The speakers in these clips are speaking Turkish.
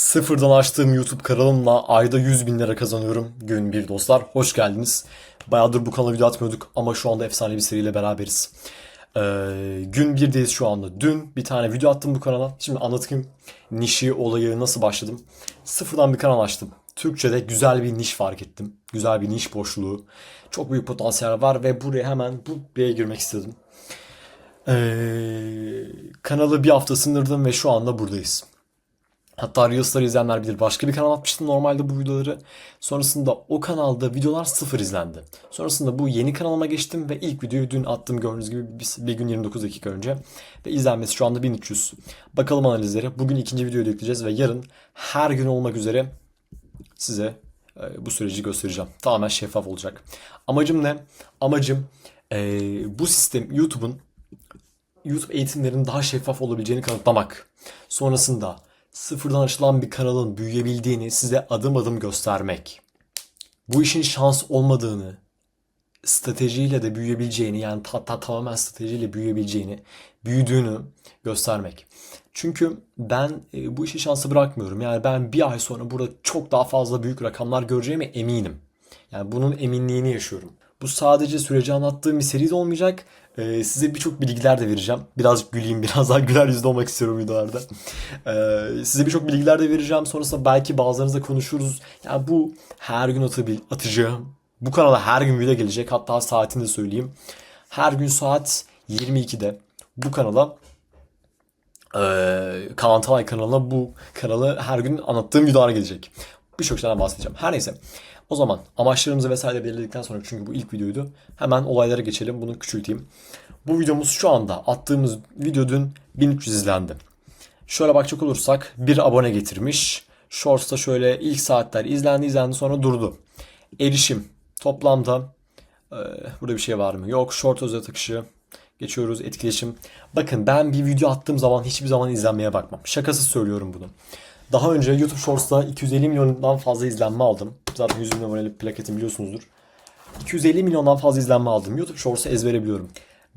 Sıfırdan açtığım YouTube kanalımla ayda 100 bin lira kazanıyorum. Gün bir dostlar. Hoş geldiniz. Bayağıdır bu kanala video atmıyorduk ama şu anda efsane bir seriyle beraberiz. Ee, gün birdeyiz şu anda. Dün bir tane video attım bu kanala. Şimdi anlatayım nişi, olayı, nasıl başladım. Sıfırdan bir kanal açtım. Türkçe'de güzel bir niş fark ettim. Güzel bir niş boşluğu. Çok büyük potansiyel var ve buraya hemen buraya girmek istedim. Ee, kanalı bir hafta sındırdım ve şu anda buradayız. Hatta Reels'ları izleyenler bilir. Başka bir kanal atmıştım normalde bu videoları. Sonrasında o kanalda videolar sıfır izlendi. Sonrasında bu yeni kanalıma geçtim ve ilk videoyu dün attım gördüğünüz gibi bir, gün 29 dakika önce. Ve izlenmesi şu anda 1300. Bakalım analizlere. Bugün ikinci videoyu yükleyeceğiz ve yarın her gün olmak üzere size e, bu süreci göstereceğim. Tamamen şeffaf olacak. Amacım ne? Amacım e, bu sistem YouTube'un YouTube eğitimlerinin daha şeffaf olabileceğini kanıtlamak. Sonrasında sıfırdan açılan bir kanalın büyüyebildiğini size adım adım göstermek. Bu işin şans olmadığını, stratejiyle de büyüyebileceğini yani hatta tamamen stratejiyle büyüyebileceğini, büyüdüğünü göstermek. Çünkü ben e, bu işi şansı bırakmıyorum. Yani ben bir ay sonra burada çok daha fazla büyük rakamlar göreceğime eminim. Yani bunun eminliğini yaşıyorum. Bu sadece süreci anlattığım bir seri de olmayacak. Ee, size birçok bilgiler de vereceğim. Birazcık güleyim, biraz daha güler yüzlü olmak istiyorum videolarda. Ee, size birçok bilgiler de vereceğim. Sonrasında belki bazılarınızla konuşuruz. Yani bu her gün atabil, atacağım. Bu kanala her gün video gelecek. Hatta saatini de söyleyeyim. Her gün saat 22'de bu kanala ee, Kaan Talay kanalına bu kanalı her gün anlattığım videolar gelecek. Birçok şeyden bahsedeceğim. Her neyse. O zaman amaçlarımızı vesaire belirledikten sonra çünkü bu ilk videoydu. Hemen olaylara geçelim. Bunu küçülteyim. Bu videomuz şu anda attığımız video dün 1300 izlendi. Şöyle bakacak olursak bir abone getirmiş. Shorts'ta şöyle ilk saatler izlendi izlendi sonra durdu. Erişim toplamda e, burada bir şey var mı? Yok. Short özet akışı. Geçiyoruz etkileşim. Bakın ben bir video attığım zaman hiçbir zaman izlenmeye bakmam. Şakasız söylüyorum bunu. Daha önce YouTube Shorts'ta 250 milyondan fazla izlenme aldım. Zaten 100 milyon abonelik plaketim biliyorsunuzdur. 250 milyondan fazla izlenme aldım. YouTube Shorts'u ezbere biliyorum.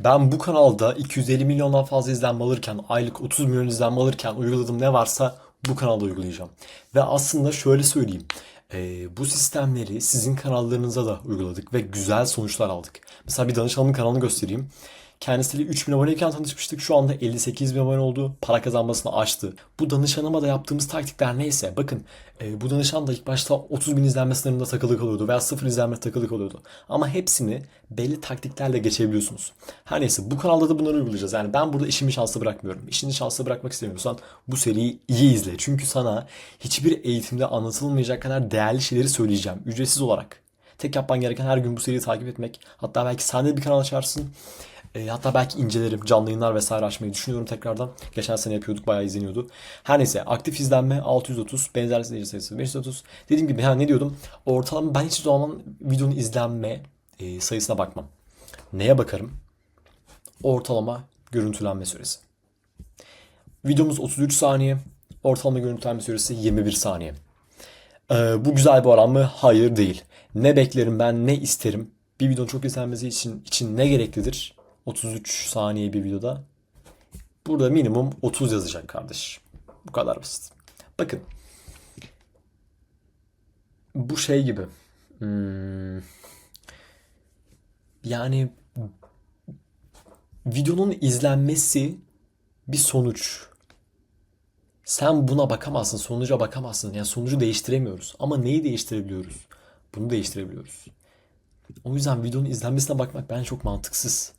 Ben bu kanalda 250 milyondan fazla izlenme alırken, aylık 30 milyon izlenme alırken uyguladığım ne varsa bu kanalda uygulayacağım. Ve aslında şöyle söyleyeyim. Ee, bu sistemleri sizin kanallarınıza da uyguladık ve güzel sonuçlar aldık. Mesela bir danışanımın kanalını göstereyim. Kendisiyle 3000 aboneyken tanışmıştık. Şu anda 58 bin abone oldu. Para kazanmasını açtı. Bu danışanıma da yaptığımız taktikler neyse. Bakın e, bu danışan da ilk başta 30 bin izlenme sınırında takılı kalıyordu. Veya 0 izlenme takılı kalıyordu. Ama hepsini belli taktiklerle geçebiliyorsunuz. Her neyse bu kanalda da bunları uygulayacağız. Yani ben burada işimi şanslı bırakmıyorum. İşini şanslı bırakmak istemiyorsan bu seriyi iyi izle. Çünkü sana hiçbir eğitimde anlatılmayacak kadar değerli şeyleri söyleyeceğim. Ücretsiz olarak. Tek yapman gereken her gün bu seriyi takip etmek. Hatta belki sen de bir kanal açarsın. E, hatta belki incelerim, canlı yayınlar vesaire açmayı düşünüyorum tekrardan. Geçen sene yapıyorduk, bayağı izleniyordu. Her neyse aktif izlenme 630, benzer izleyici sayısı 530. Dediğim gibi ha ne diyordum? Ortalama ben hiç zaman videonun izlenme e, sayısına bakmam. Neye bakarım? Ortalama görüntülenme süresi. Videomuz 33 saniye. Ortalama görüntülenme süresi 21 saniye. Ee, bu güzel bir oran mı? Hayır değil. Ne beklerim ben, ne isterim? Bir videonun çok izlenmesi için için ne gereklidir? 33 saniye bir videoda. Burada minimum 30 yazacak kardeş. Bu kadar basit. Bakın. Bu şey gibi. Hmm, yani videonun izlenmesi bir sonuç. Sen buna bakamazsın, sonuca bakamazsın. Yani sonucu değiştiremiyoruz. Ama neyi değiştirebiliyoruz? Bunu değiştirebiliyoruz. O yüzden videonun izlenmesine bakmak bence çok mantıksız.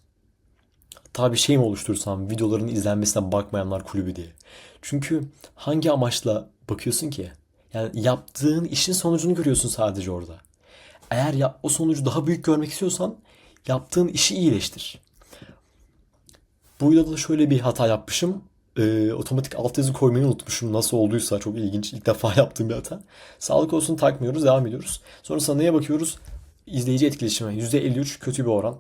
Hatta bir şey mi oluşturursam videoların izlenmesine bakmayanlar kulübü diye. Çünkü hangi amaçla bakıyorsun ki? Yani yaptığın işin sonucunu görüyorsun sadece orada. Eğer ya, o sonucu daha büyük görmek istiyorsan yaptığın işi iyileştir. Bu videoda da şöyle bir hata yapmışım. Ee, otomatik altyazı koymayı unutmuşum. Nasıl olduysa çok ilginç. İlk defa yaptığım bir hata. Sağlık olsun takmıyoruz. Devam ediyoruz. Sonrasında neye bakıyoruz? İzleyici etkileşimi. %53 kötü bir oran.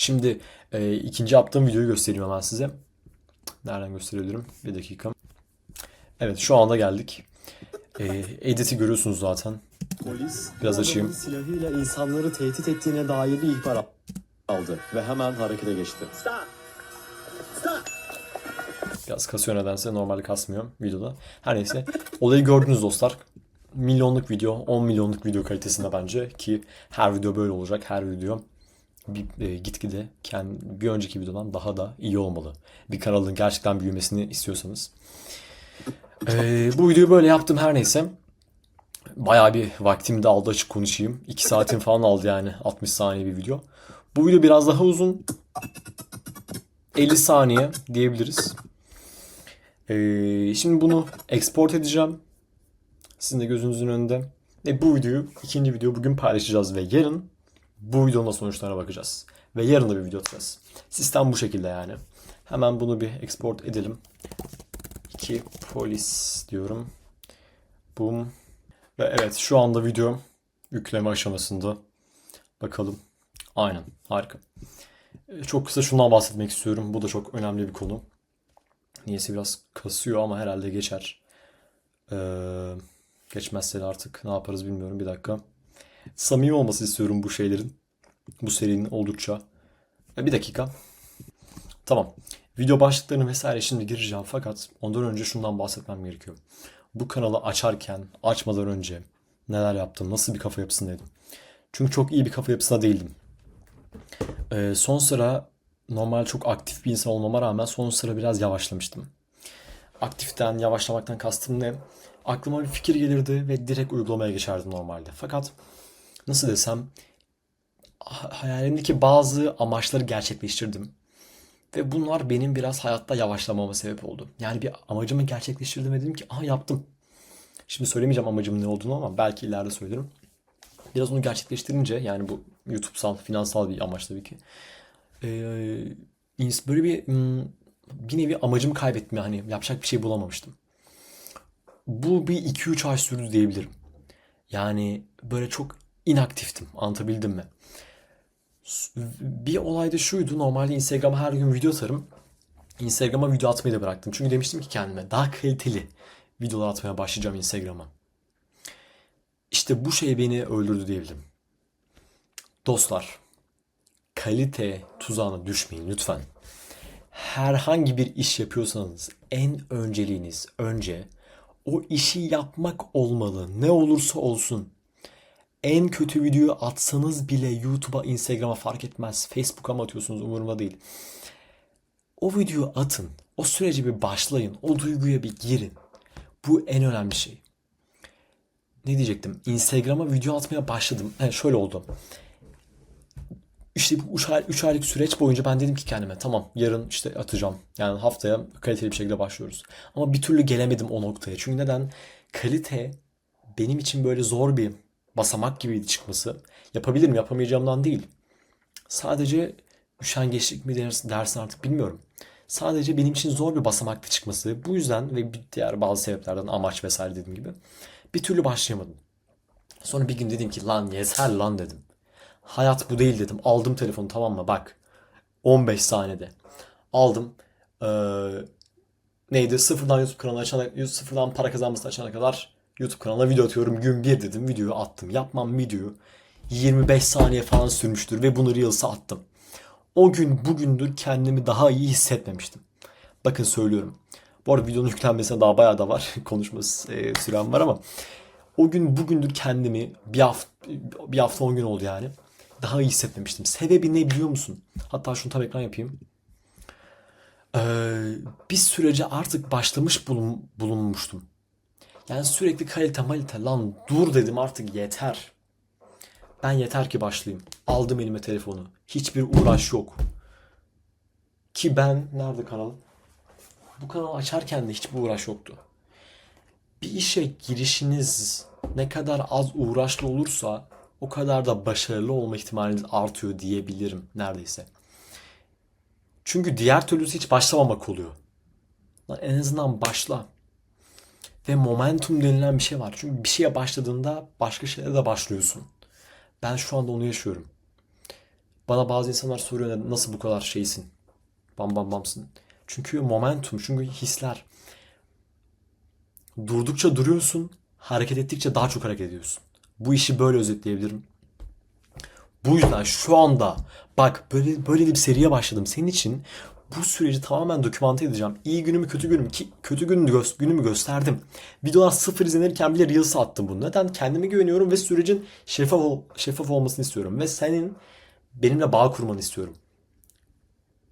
Şimdi e, ikinci yaptığım videoyu göstereyim hemen size. Nereden gösterebilirim? Bir dakika. Evet şu anda geldik. E, edit'i görüyorsunuz zaten. Polis Biraz açayım. silahıyla insanları tehdit ettiğine dair bir ihbar aldı ve hemen harekete geçti. Biraz kasıyor nedense. Normalde kasmıyor videoda. Her neyse. Olayı gördünüz dostlar. Milyonluk video, 10 milyonluk video kalitesinde bence ki her video böyle olacak. Her video bir, e, gitgide kendi, bir önceki videodan daha da iyi olmalı. Bir kanalın gerçekten büyümesini istiyorsanız. E, bu videoyu böyle yaptım her neyse. Bayağı bir vaktimi de aldı açık konuşayım. 2 saatin falan aldı yani 60 saniye bir video. Bu video biraz daha uzun. 50 saniye diyebiliriz. Ee, şimdi bunu export edeceğim. Sizin de gözünüzün önünde. Ve bu videoyu, ikinci video bugün paylaşacağız ve yarın bu videonun da sonuçlarına bakacağız. Ve yarın da bir video atacağız. Sistem bu şekilde yani. Hemen bunu bir export edelim. 2 polis diyorum. Boom. Ve evet şu anda video yükleme aşamasında. Bakalım. Aynen harika. Ee, Çok kısa şundan bahsetmek istiyorum. Bu da çok önemli bir konu. Niyeyse biraz kasıyor ama herhalde geçer. Ee, geçmezse artık ne yaparız bilmiyorum. Bir dakika. Samimi olması istiyorum bu şeylerin. Bu serinin oldukça. Bir dakika. Tamam. Video başlıklarını vesaire şimdi gireceğim fakat ondan önce şundan bahsetmem gerekiyor. Bu kanalı açarken, açmadan önce neler yaptım, nasıl bir kafa yapısındaydım. Çünkü çok iyi bir kafa yapısında değildim. Ee, son sıra normal çok aktif bir insan olmama rağmen son sıra biraz yavaşlamıştım. Aktiften, yavaşlamaktan kastım ne? Aklıma bir fikir gelirdi ve direkt uygulamaya geçerdim normalde. Fakat nasıl desem ha- hayalimdeki bazı amaçları gerçekleştirdim. Ve bunlar benim biraz hayatta yavaşlamama sebep oldu. Yani bir amacımı gerçekleştirdim ve dedim ki aha yaptım. Şimdi söylemeyeceğim amacımın ne olduğunu ama belki ileride söylerim. Biraz onu gerçekleştirince yani bu YouTube'sal, finansal bir amaç tabii ki. Ee, böyle bir bir nevi amacımı kaybettim yani yapacak bir şey bulamamıştım. Bu bir 2-3 ay sürdü diyebilirim. Yani böyle çok inaktiftim. Anlatabildim mi? Bir olay da şuydu. Normalde Instagram'a her gün video atarım. Instagram'a video atmayı da bıraktım. Çünkü demiştim ki kendime daha kaliteli videolar atmaya başlayacağım Instagram'a. İşte bu şey beni öldürdü diyebilirim. Dostlar, kalite tuzağına düşmeyin lütfen. Herhangi bir iş yapıyorsanız en önceliğiniz önce o işi yapmak olmalı. Ne olursa olsun. En kötü videoyu atsanız bile YouTube'a, Instagram'a fark etmez. Facebook'a mı atıyorsunuz umurumda değil. O videoyu atın. O sürece bir başlayın. O duyguya bir girin. Bu en önemli şey. Ne diyecektim? Instagram'a video atmaya başladım. He, şöyle oldu. İşte bu 3 ay, üç aylık süreç boyunca ben dedim ki kendime tamam yarın işte atacağım. Yani haftaya kaliteli bir şekilde başlıyoruz. Ama bir türlü gelemedim o noktaya. Çünkü neden? Kalite benim için böyle zor bir basamak gibiydi çıkması. Yapabilirim yapamayacağımdan değil. Sadece üşengeçlik mi dersin, artık bilmiyorum. Sadece benim için zor bir basamakta çıkması. Bu yüzden ve bir diğer bazı sebeplerden amaç vesaire dediğim gibi bir türlü başlayamadım. Sonra bir gün dedim ki lan yeter lan dedim. Hayat bu değil dedim. Aldım telefonu tamam mı bak. 15 saniyede. Aldım. Ee, neydi? Sıfırdan YouTube kanalı açana, sıfırdan para kazanması açana kadar YouTube kanalına video atıyorum. Gün bir dedim. Videoyu attım. Yapmam video 25 saniye falan sürmüştür ve bunu Reels'a attım. O gün bugündür kendimi daha iyi hissetmemiştim. Bakın söylüyorum. Bu arada videonun yüklenmesine daha bayağı da var. Konuşma e, sürem var ama o gün bugündür kendimi bir hafta bir hafta 10 gün oldu yani. Daha iyi hissetmemiştim. Sebebi ne biliyor musun? Hatta şunu tam ekran yapayım. Ee, bir sürece artık başlamış bulun, bulunmuştum. Yani sürekli kalite malite lan dur dedim artık yeter. Ben yeter ki başlayayım. Aldım elime telefonu. Hiçbir uğraş yok. Ki ben nerede kanal? Bu kanalı açarken de hiçbir uğraş yoktu. Bir işe girişiniz ne kadar az uğraşlı olursa o kadar da başarılı olma ihtimaliniz artıyor diyebilirim neredeyse. Çünkü diğer türlüsü hiç başlamamak oluyor. Lan en azından başla. Ve momentum denilen bir şey var. Çünkü bir şeye başladığında başka şeylere de başlıyorsun. Ben şu anda onu yaşıyorum. Bana bazı insanlar soruyor nasıl bu kadar şeysin? Bam bam bamsın. Çünkü momentum, çünkü hisler. Durdukça duruyorsun, hareket ettikçe daha çok hareket ediyorsun. Bu işi böyle özetleyebilirim. Bu yüzden şu anda bak böyle böyle bir seriye başladım. Senin için Bu süreci tamamen dokümante edeceğim. İyi günümü kötü günümü ki kötü günümü, gö- günümü gösterdim. Videolar sıfır izlenirken bile Reels attım bunu. Neden? Kendime güveniyorum ve sürecin şeffaf, ol- şeffaf olmasını istiyorum. Ve senin benimle bağ kurmanı istiyorum.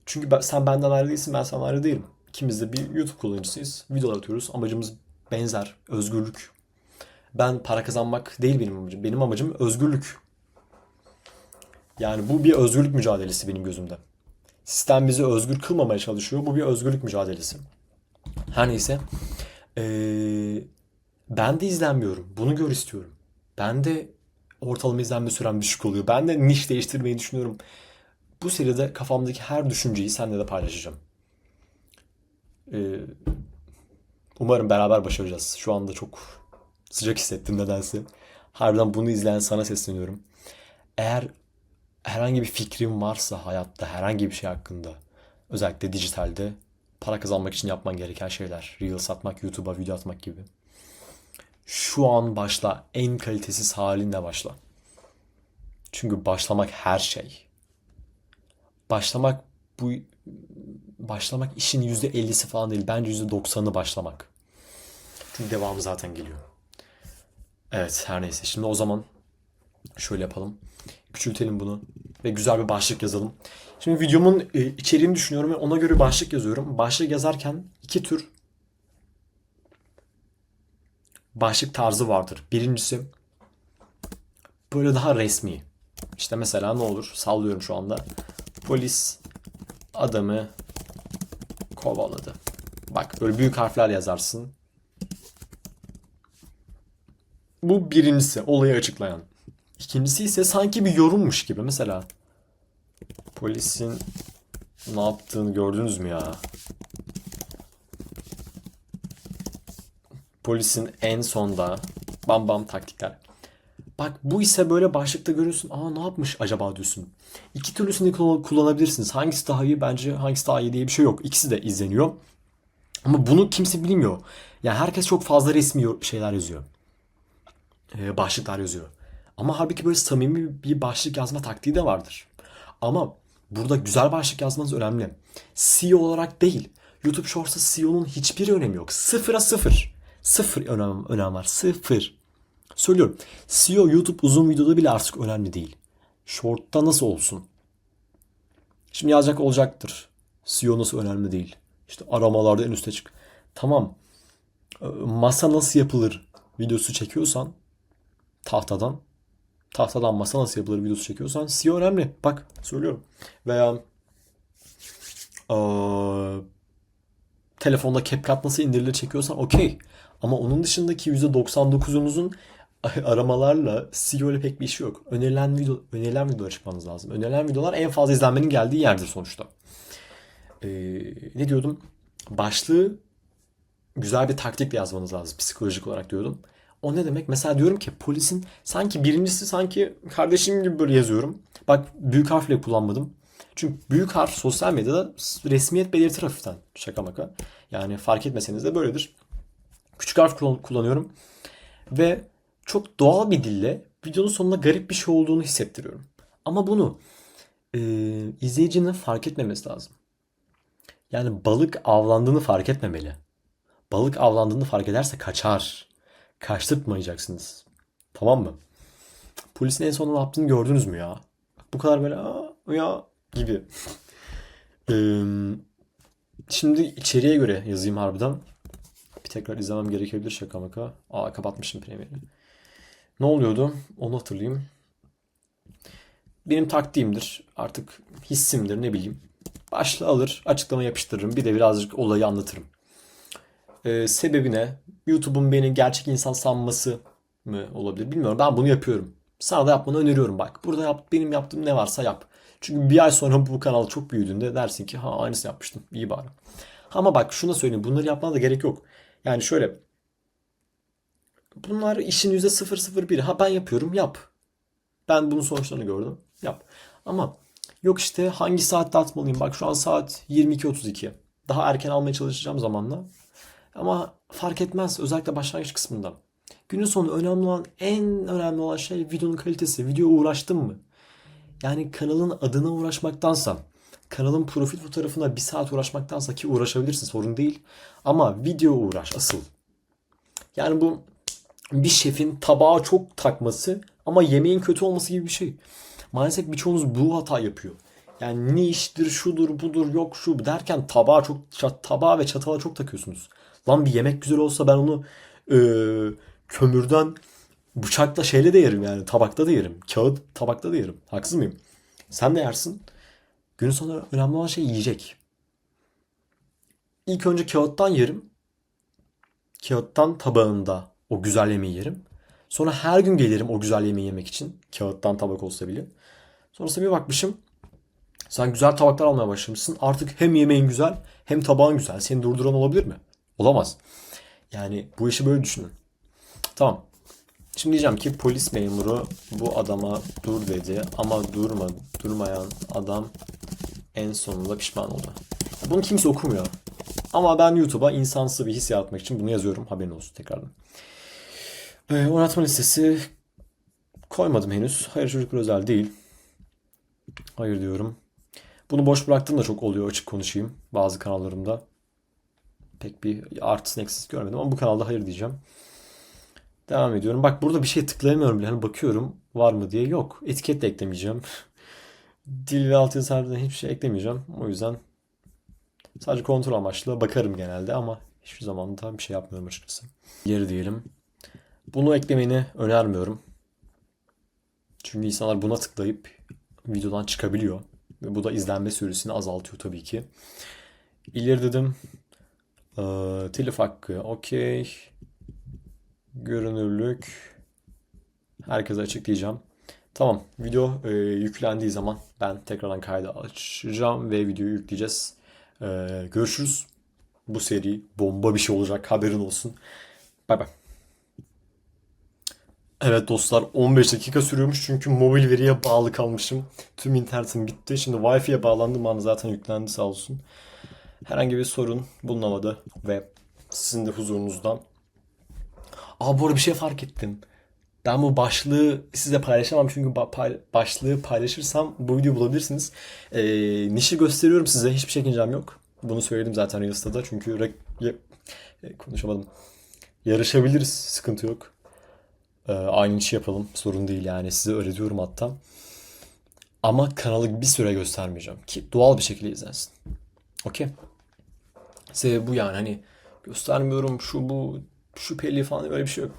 Çünkü ben- sen benden ayrı değilsin, ben senden ayrı değilim. İkimiz de bir YouTube kullanıcısıyız. Videolar atıyoruz. Amacımız benzer. Özgürlük. Ben para kazanmak değil benim amacım. Benim amacım özgürlük. Yani bu bir özgürlük mücadelesi benim gözümde. Sistem bizi özgür kılmamaya çalışıyor. Bu bir özgürlük mücadelesi. Her neyse. Ee, ben de izlenmiyorum. Bunu gör istiyorum. Ben de ortalama izlenme sürem düşük oluyor. Ben de niş değiştirmeyi düşünüyorum. Bu seride kafamdaki her düşünceyi seninle de paylaşacağım. Ee, umarım beraber başaracağız. Şu anda çok sıcak hissettim nedense. Harbiden bunu izleyen sana sesleniyorum. Eğer herhangi bir fikrin varsa hayatta herhangi bir şey hakkında özellikle dijitalde para kazanmak için yapman gereken şeyler. Reels atmak, YouTube'a video atmak gibi. Şu an başla. En kalitesiz halinle başla. Çünkü başlamak her şey. Başlamak bu başlamak işin %50'si falan değil. Bence %90'ı başlamak. Çünkü devamı zaten geliyor. Evet her neyse. Şimdi o zaman şöyle yapalım. Küçültelim bunu ve güzel bir başlık yazalım. Şimdi videomun e, içeriğini düşünüyorum ve ona göre başlık yazıyorum. Başlık yazarken iki tür başlık tarzı vardır. Birincisi böyle daha resmi. İşte mesela ne olur? Sallıyorum şu anda. Polis adamı kovaladı. Bak böyle büyük harfler yazarsın. Bu birincisi olayı açıklayan. İkincisi ise sanki bir yorummuş gibi. Mesela polisin ne yaptığını gördünüz mü ya? Polisin en sonda bam bam taktikler. Bak bu ise böyle başlıkta görüyorsun. Aa ne yapmış acaba diyorsun. İki türlüsünü kullan- kullanabilirsiniz. Hangisi daha iyi bence hangisi daha iyi diye bir şey yok. İkisi de izleniyor. Ama bunu kimse bilmiyor. Yani herkes çok fazla resmi şeyler yazıyor. Ee, başlıklar yazıyor. Ama halbuki böyle samimi bir başlık yazma taktiği de vardır. Ama burada güzel başlık yazmanız önemli. SEO olarak değil. YouTube Shorts'ta SEO'nun hiçbir önemi yok. Sıfıra sıfır. Sıfır önem, önem var. Sıfır. Söylüyorum. SEO YouTube uzun videoda bile artık önemli değil. Short'ta nasıl olsun? Şimdi yazacak olacaktır. SEO nasıl önemli değil. İşte aramalarda en üste çık. Tamam. Ee, Masa nasıl yapılır videosu çekiyorsan tahtadan tahtadan masa nasıl yapılır videosu çekiyorsan SEO önemli. Bak söylüyorum. Veya eee, telefonda CapCut nasıl indirilir çekiyorsan okey. Ama onun dışındaki %99'unuzun aramalarla SEO ile pek bir işi yok. Önerilen video önerilen videolar çıkmanız lazım. Önerilen videolar en fazla izlenmenin geldiği yerdir sonuçta. Ee, ne diyordum? Başlığı güzel bir taktikle yazmanız lazım psikolojik olarak diyordum. O ne demek? Mesela diyorum ki polisin sanki birincisi sanki kardeşim gibi böyle yazıyorum. Bak büyük harfle kullanmadım. Çünkü büyük harf sosyal medyada resmiyet belirtir hafiften. Şaka maka. Yani fark etmeseniz de böyledir. Küçük harf kullan- kullanıyorum. Ve çok doğal bir dille videonun sonunda garip bir şey olduğunu hissettiriyorum. Ama bunu e, izleyicinin fark etmemesi lazım. Yani balık avlandığını fark etmemeli. Balık avlandığını fark ederse kaçar. Kaçtırtmayacaksınız. Tamam mı? Polisin en son ne yaptığını gördünüz mü ya? Bu kadar böyle ya gibi. Ee, şimdi içeriye göre yazayım harbiden. Bir tekrar izlemem gerekebilir şaka maka. Aa kapatmışım Premiere'i. Ne oluyordu? Onu hatırlayayım. Benim taktiğimdir. Artık hissimdir ne bileyim. Başlığı alır, açıklama yapıştırırım. Bir de birazcık olayı anlatırım. Ee, sebebi ne? YouTube'un beni gerçek insan sanması mı olabilir bilmiyorum. Ben bunu yapıyorum. Sana da yapmanı öneriyorum bak. Burada yap, benim yaptığım ne varsa yap. Çünkü bir ay sonra bu kanal çok büyüdüğünde dersin ki ha aynısını yapmıştım. İyi bari. Ama bak şuna söyleyeyim. Bunları yapmana da gerek yok. Yani şöyle. Bunlar işin %001. Ha ben yapıyorum yap. Ben bunun sonuçlarını gördüm. Yap. Ama yok işte hangi saatte atmalıyım? Bak şu an saat 22.32. Daha erken almaya çalışacağım zamanla. Ama fark etmez özellikle başlangıç kısmında. Günün sonu önemli olan en önemli olan şey videonun kalitesi. Video uğraştın mı? Yani kanalın adına uğraşmaktansa kanalın profil fotoğrafına bir saat uğraşmaktansa ki uğraşabilirsin sorun değil. Ama video uğraş asıl. Yani bu bir şefin tabağa çok takması ama yemeğin kötü olması gibi bir şey. Maalesef birçoğunuz bu hata yapıyor. Yani ne iştir, şudur, budur, yok şu derken tabağa çok tabağa ve çatala çok takıyorsunuz. Lan bir yemek güzel olsa ben onu eee, kömürden bıçakla şeyle de yerim yani tabakta da yerim. Kağıt tabakta da yerim. Haksız mıyım? Sen de yersin. Günün sonunda önemli olan şey yiyecek. İlk önce kağıttan yerim. Kağıttan tabağında o güzel yemeği yerim. Sonra her gün gelirim o güzel yemeği yemek için. Kağıttan tabak olsa bile. Sonrasında bir bakmışım. Sen güzel tabaklar almaya başlamışsın. Artık hem yemeğin güzel hem tabağın güzel. Seni durduran olabilir mi? Olamaz. Yani bu işi böyle düşünün. Tamam. Şimdi diyeceğim ki polis memuru bu adama dur dedi ama durma durmayan adam en sonunda pişman oldu. Bunu kimse okumuyor. Ama ben YouTube'a insansı bir his yaratmak için bunu yazıyorum. Haberin olsun tekrardan. Ee, oynatma listesi koymadım henüz. Hayır çocuklar özel değil. Hayır diyorum. Bunu boş bıraktığım da çok oluyor açık konuşayım. Bazı kanallarımda. Pek bir artısını eksisi görmedim ama bu kanalda hayır diyeceğim. Devam ediyorum. Bak burada bir şey tıklayamıyorum bile. Hani bakıyorum var mı diye. Yok. Etiket de eklemeyeceğim. Dil ve altyazı harbiden hiçbir şey eklemeyeceğim. O yüzden sadece kontrol amaçlı bakarım genelde ama hiçbir zaman da bir şey yapmıyorum açıkçası. Geri diyelim. Bunu eklemeni önermiyorum. Çünkü insanlar buna tıklayıp videodan çıkabiliyor. Ve bu da izlenme süresini azaltıyor tabii ki. İleri dedim. Ee, telif hakkı okey. Görünürlük. Herkese açıklayacağım. Tamam. Video e, yüklendiği zaman ben tekrardan kaydı açacağım ve videoyu yükleyeceğiz. E, görüşürüz. Bu seri bomba bir şey olacak. Haberin olsun. Bay bay. Evet dostlar 15 dakika sürüyormuş çünkü mobil veriye bağlı kalmışım. Tüm internetim bitti. Şimdi Wi-Fi'ye bağlandığım an zaten yüklendi sağ olsun. Herhangi bir sorun bulunamadı ve sizin de huzurunuzdan. Aa bu arada bir şey fark ettim. Ben bu başlığı size paylaşamam çünkü başlığı paylaşırsam bu videoyu bulabilirsiniz. Ee, nişi gösteriyorum size hiçbir çekincem yok. Bunu söyledim zaten Reels'ta da çünkü re- e, konuşamadım. Yarışabiliriz sıkıntı yok. Ee, aynı işi yapalım. Sorun değil yani. Size öğretiyorum hatta. Ama kanalı bir süre göstermeyeceğim. Ki doğal bir şekilde izlensin. Okey. Sebebi bu yani. Hani göstermiyorum şu bu şüpheli falan öyle bir şey yok.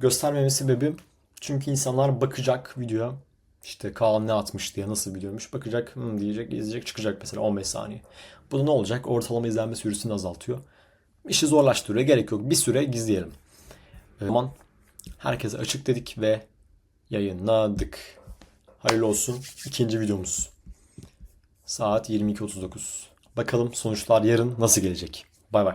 Göstermememin sebebi çünkü insanlar bakacak videoya. İşte Kaan ne atmış diye nasıl videoymuş. Bakacak "Hmm," diyecek izleyecek çıkacak mesela 15 saniye. Bu da ne olacak? Ortalama izlenme süresini azaltıyor. İşi zorlaştırıyor. Gerek yok. Bir süre gizleyelim. O zaman herkese açık dedik ve yayınladık. Hayırlı olsun. İkinci videomuz. Saat 22.39. Bakalım sonuçlar yarın nasıl gelecek. Bay bay.